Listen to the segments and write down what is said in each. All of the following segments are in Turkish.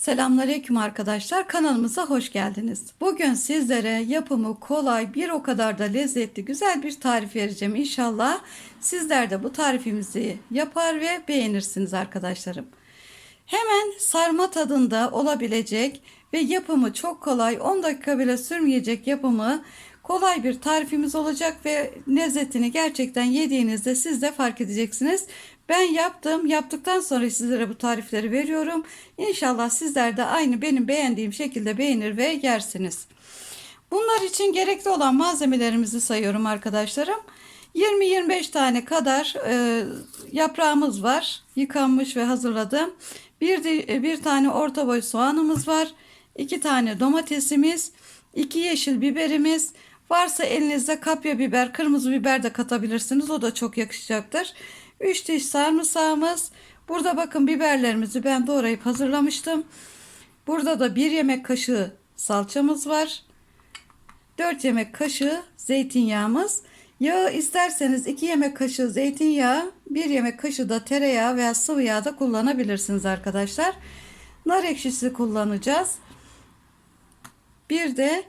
Selamünaleyküm arkadaşlar. Kanalımıza hoş geldiniz. Bugün sizlere yapımı kolay, bir o kadar da lezzetli, güzel bir tarif vereceğim inşallah. Sizler de bu tarifimizi yapar ve beğenirsiniz arkadaşlarım. Hemen sarma tadında olabilecek ve yapımı çok kolay, 10 dakika bile sürmeyecek yapımı kolay bir tarifimiz olacak ve lezzetini gerçekten yediğinizde siz de fark edeceksiniz. Ben yaptım. Yaptıktan sonra sizlere bu tarifleri veriyorum. İnşallah sizler de aynı benim beğendiğim şekilde beğenir ve yersiniz. Bunlar için gerekli olan malzemelerimizi sayıyorum arkadaşlarım. 20-25 tane kadar e, yaprağımız var. Yıkanmış ve hazırladım. Bir, de, bir tane orta boy soğanımız var. 2 tane domatesimiz. 2 yeşil biberimiz. Varsa elinizde kapya biber, kırmızı biber de katabilirsiniz. O da çok yakışacaktır. 3 diş sarımsağımız. Burada bakın biberlerimizi ben doğrayıp hazırlamıştım. Burada da 1 yemek kaşığı salçamız var. 4 yemek kaşığı zeytinyağımız. Yağı isterseniz 2 yemek kaşığı zeytinyağı, 1 yemek kaşığı da tereyağı veya sıvı yağ da kullanabilirsiniz arkadaşlar. Nar ekşisi kullanacağız. Bir de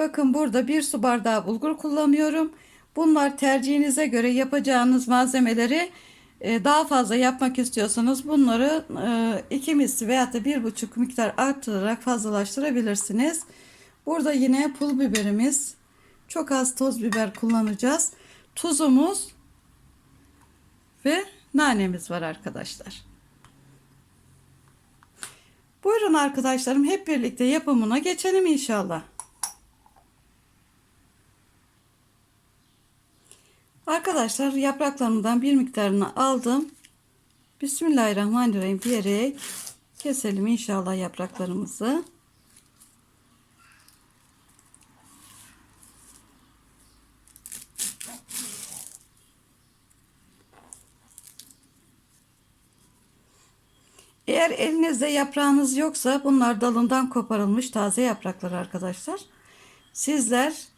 bakın burada bir su bardağı bulgur kullanıyorum. Bunlar tercihinize göre yapacağınız malzemeleri e, daha fazla yapmak istiyorsanız bunları e, iki misli veya da bir buçuk miktar arttırarak fazlalaştırabilirsiniz. Burada yine pul biberimiz, çok az toz biber kullanacağız. Tuzumuz ve nanemiz var arkadaşlar. Buyurun arkadaşlarım hep birlikte yapımına geçelim inşallah. Arkadaşlar yapraklarımdan bir miktarını aldım. Bismillahirrahmanirrahim diyerek keselim inşallah yapraklarımızı. Eğer elinizde yaprağınız yoksa bunlar dalından koparılmış taze yapraklar arkadaşlar. Sizler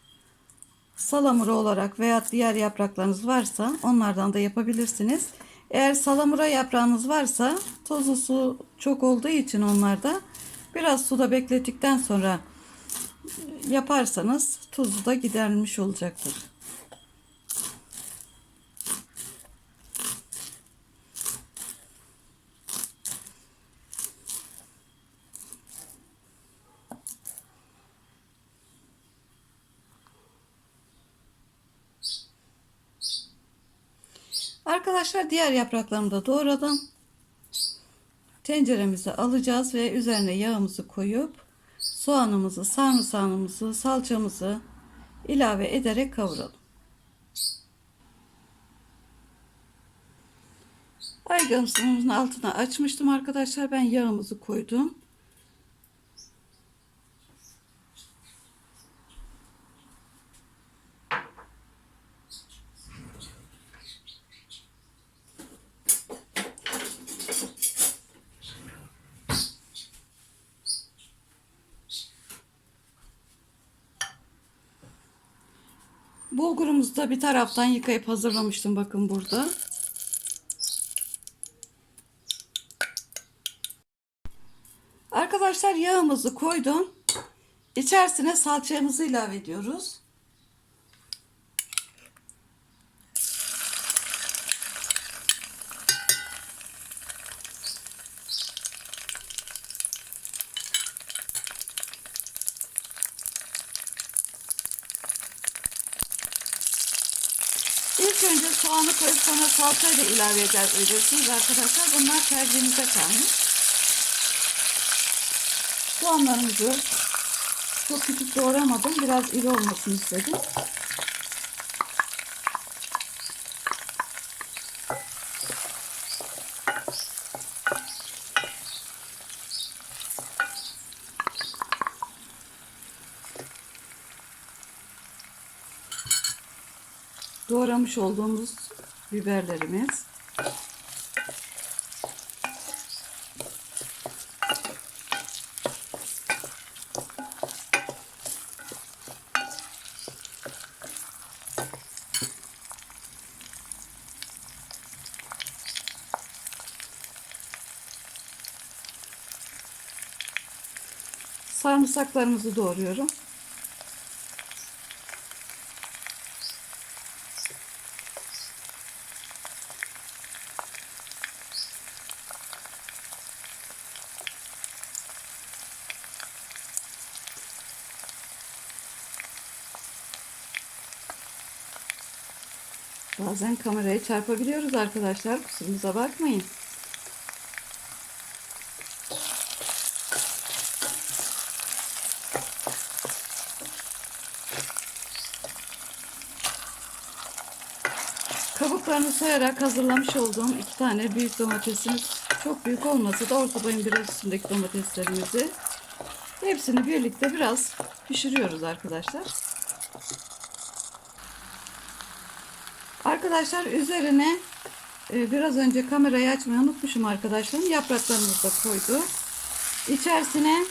salamura olarak veya diğer yapraklarınız varsa onlardan da yapabilirsiniz. Eğer salamura yaprağınız varsa tozlu su çok olduğu için onlarda biraz suda beklettikten sonra yaparsanız tuzu da giderilmiş olacaktır. Arkadaşlar diğer yapraklarımı da doğradım. Tenceremize alacağız ve üzerine yağımızı koyup soğanımızı, sarımsağımızı, salçamızı ilave ederek kavuralım. Aygamsımızın altına açmıştım arkadaşlar. Ben yağımızı koydum. Bulgurumuzu da bir taraftan yıkayıp hazırlamıştım bakın burada. Arkadaşlar yağımızı koydum. İçerisine salçamızı ilave ediyoruz. İlk önce soğanı koyup sonra salçayı da ilave eder, edersiniz arkadaşlar. Bunlar tercihinize kalmış. Soğanlarımızı çok küçük doğramadım. Biraz iri olmasını istedim. doğramış olduğumuz biberlerimiz. Sarımsaklarımızı doğruyorum. Bazen kamerayı çarpabiliyoruz arkadaşlar. Kusurumuza bakmayın. Kabuklarını soyarak hazırlamış olduğum iki tane büyük domatesimiz çok büyük olmasa da orta boyun biraz üstündeki domateslerimizi hepsini birlikte biraz pişiriyoruz arkadaşlar. Arkadaşlar üzerine e, biraz önce kamerayı açmayı unutmuşum arkadaşlarım. Yapraklarımızı da koydu. İçerisine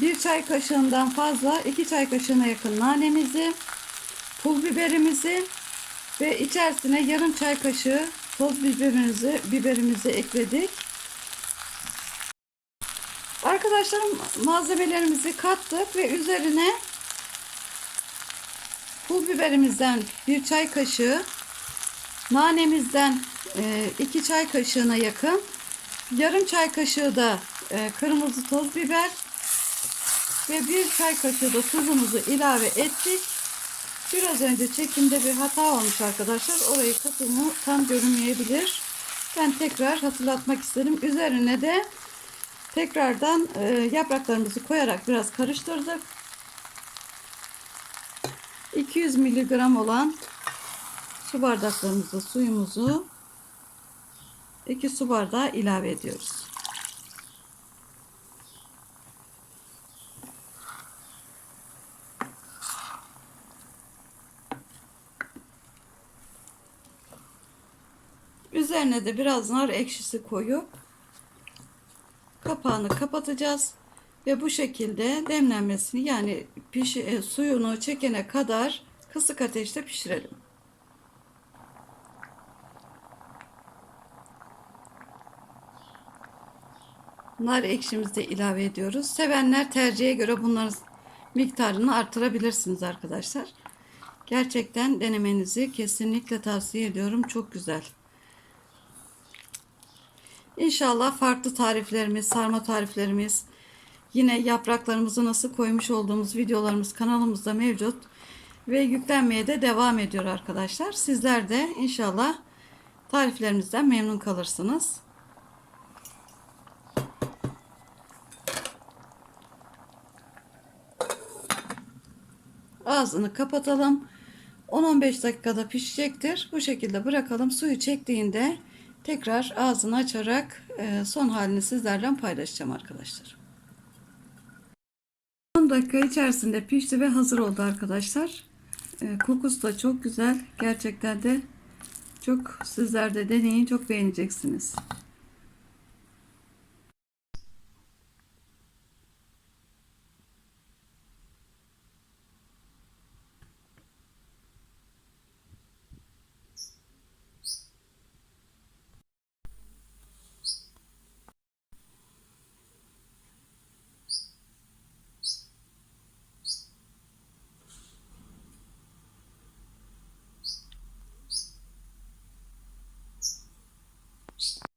bir çay kaşığından fazla iki çay kaşığına yakın nanemizi, pul biberimizi ve içerisine yarım çay kaşığı toz biberimizi, biberimizi ekledik. Arkadaşlarım malzemelerimizi kattık ve üzerine pul biberimizden bir çay kaşığı, nanemizden e, iki çay kaşığına yakın, yarım çay kaşığı da e, kırmızı toz biber ve bir çay kaşığı da tuzumuzu ilave ettik. Biraz önce çekimde bir hata olmuş arkadaşlar. Orayı katımı tam görünmeyebilir. Ben tekrar hatırlatmak istedim. Üzerine de tekrardan e, yapraklarımızı koyarak biraz karıştırdık. 200 miligram olan su bardaklarımızda suyumuzu 2 su bardağı ilave ediyoruz. Üzerine de biraz nar ekşisi koyup kapağını kapatacağız ve bu şekilde demlenmesini yani pişi, e, suyunu çekene kadar kısık ateşte pişirelim. Nar ekşimizi de ilave ediyoruz. Sevenler tercihe göre bunların miktarını artırabilirsiniz arkadaşlar. Gerçekten denemenizi kesinlikle tavsiye ediyorum. Çok güzel. İnşallah farklı tariflerimiz, sarma tariflerimiz, yine yapraklarımızı nasıl koymuş olduğumuz videolarımız kanalımızda mevcut ve yüklenmeye de devam ediyor arkadaşlar. Sizler de inşallah tariflerimizden memnun kalırsınız. Ağzını kapatalım. 10-15 dakikada pişecektir. Bu şekilde bırakalım. Suyu çektiğinde tekrar ağzını açarak e, son halini sizlerle paylaşacağım arkadaşlar. 10 dakika içerisinde pişti ve hazır oldu arkadaşlar. E, kokusu da çok güzel. Gerçekten de çok sizler de deneyin çok beğeneceksiniz.